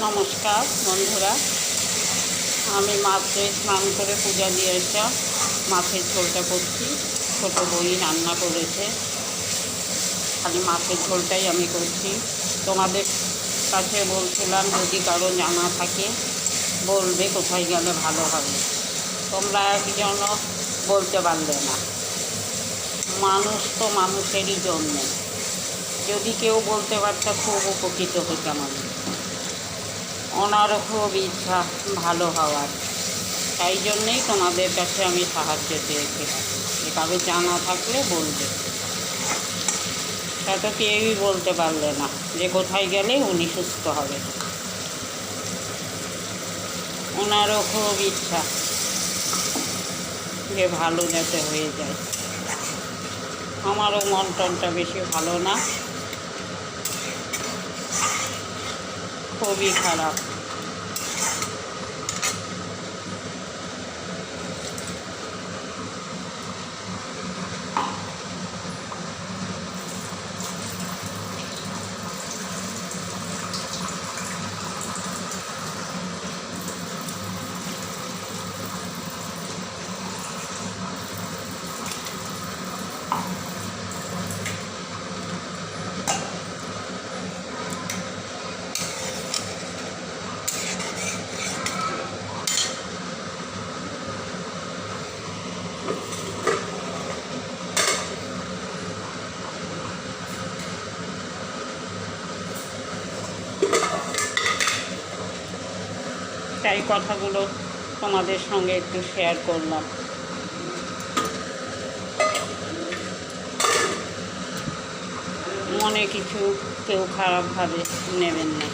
নমস্কার, বন্ধুরা। আমি মাছে স্নান করে পূজা দিয়ে এসে মাছের ঝোলটা করছি। ছোটো বই রান্না করেছে। খালি মাছের ঝোলটাই আমি করছি। তোমাদের কাছে বলছিলাম, যদি কারও জানা থাকে, বলবে কোথায় গেলে ভালো হবে। তোমরা একজন বলতে পারলে না। মানুষ তো মানুষেরই জন্য। যদি কেউ বলতে পারতো, খুব উপকৃত হতাম আমি। খুব ইচ্ছা ভালো হওয়ার। তাই জন্যেই তোমাদের কাছে আমি সাহায্য যে কারও জানা থাকলে বলবে। তা তো কেউই বলতে পারলে না যে কোথায় গেলে উনি সুস্থ হবে। ওনারও খুব ইচ্ছা যে ভালো যাতে হয়ে যায়। আমারও মন টনটা বেশি ভালো না। गोभी खाना তাই কথাগুলো তোমাদের সঙ্গে একটু শেয়ার করলাম। মনে কিছু কেউ খারাপভাবে নেবেন না।